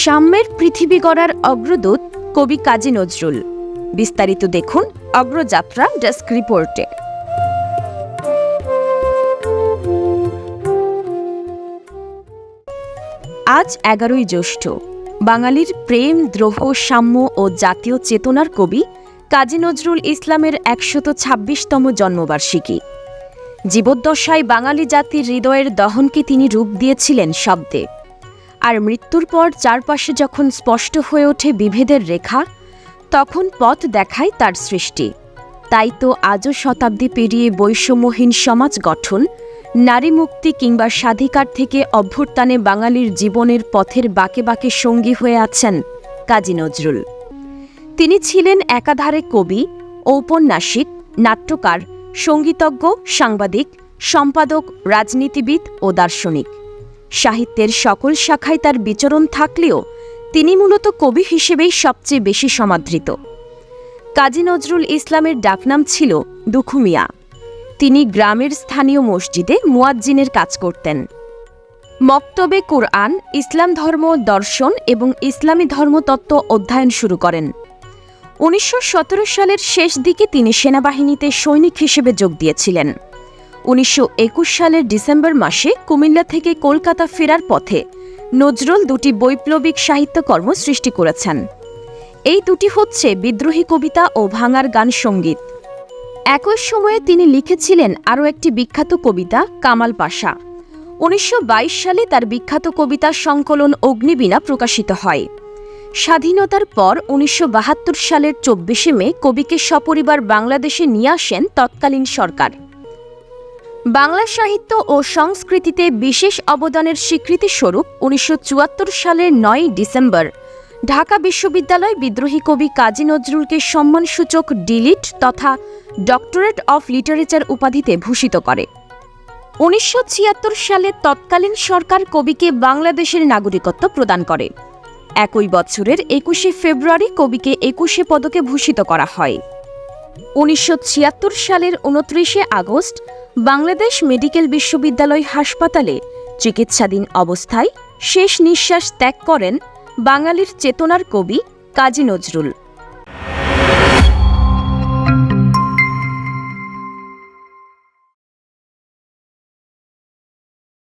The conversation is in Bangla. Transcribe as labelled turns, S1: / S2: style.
S1: সাম্যের পৃথিবী গড়ার অগ্রদূত কবি কাজী নজরুল। বিস্তারিত দেখুন অগ্রযাত্রা ডেস্ক রিপোর্টে। আজ এগারোই জ্যৈষ্ঠ, বাঙালির প্রেম, দ্রোহ, সাম্য ও জাতীয় চেতনার কবি কাজী নজরুল ইসলামের একশত ছাব্বিশতম জন্মবার্ষিকী। জীবদ্দশায় বাঙালি জাতির হৃদয়ের দহনকে তিনি রূপ দিয়েছিলেন শব্দে। আর মৃত্যুর পর চারপাশে যখন স্পষ্ট হয়ে ওঠে বিভেদের রেখা, তখন পথ দেখায় তার সৃষ্টি। তাই তো আজও শতাব্দী পেরিয়ে বৈষম্যহীন সমাজ গঠন, নারী মুক্তি কিংবা স্বাধিকার থেকে অভ্যুত্থানে বাঙালির জীবনের পথের বাঁকে বাঁকে সঙ্গী হয়ে আছেন কাজী নজরুল। তিনি ছিলেন একাধারে কবি, ঔপন্যাসিক, নাট্যকার, সঙ্গীতজ্ঞ, সাংবাদিক, সম্পাদক, রাজনীতিবিদ ও দার্শনিক। সাহিত্যের সকল শাখায় তার বিচরণ থাকলেও তিনি মূলত কবি হিসেবেই সবচেয়ে বেশি সমাদৃত। কাজী নজরুল ইসলামের ডাকনাম ছিল দুখুমিয়া। তিনি গ্রামের স্থানীয় মসজিদে মুয়াজ্জিনের কাজ করতেন। মক্তবে কুরআন, ইসলাম ধর্ম দর্শন এবং ইসলামী ধর্মতত্ত্ব অধ্যয়ন শুরু করেন। উনিশশো সতেরো সালের শেষ দিকে তিনি সেনাবাহিনীতে সৈনিক হিসেবে যোগ দিয়েছিলেন। উনিশশো একুশ সালের ডিসেম্বর মাসে কুমিল্লা থেকে কলকাতা ফেরার পথে নজরুল দুটি বৈপ্লবিক সাহিত্যকর্ম সৃষ্টি করেছেন। এই দুটি হচ্ছে বিদ্রোহী কবিতা ও ভাঙার গান সংগীত। একই সময়ে তিনি লিখেছিলেন আরও একটি বিখ্যাত কবিতা, কামাল পাশা। উনিশশো বাইশ সালে তার বিখ্যাত কবিতা সংকলন অগ্নিবীণা প্রকাশিত হয়। স্বাধীনতার পর উনিশশো বাহাত্তর সালের চব্বিশে মে কবিকে সপরিবার বাংলাদেশে নিয়ে আসেন তৎকালীন সরকার। বাংলা সাহিত্য ও সংস্কৃতিতে বিশেষ অবদানের স্বীকৃতিস্বরূপ উনিশশো চুয়াত্তর সালের নয় ডিসেম্বর। ঢাকা বিশ্ববিদ্যালয় বিদ্রোহী কবি কাজী নজরুলকে সম্মানসূচক ডিলিট তথা ডক্টরেট অফ লিটারেচার উপাধিতে ভূষিত করে। উনিশশো ছিয়াত্তর সালে তৎকালীন সরকার কবিকে বাংলাদেশের নাগরিকত্ব প্রদান করে। একই বছরের একুশে ফেব্রুয়ারি কবিকে একুশে পদকে ভূষিত করা হয়। উনিশশো ছিয়াত্তর সালের উনত্রিশে আগস্ট বাংলাদেশ মেডিকেল বিশ্ববিদ্যালয় হাসপাতালে চিকিৎসাধীন অবস্থায় শেষ নিঃশ্বাস ত্যাগ করেন বাঙালির চেতনার কবি কাজী নজরুল।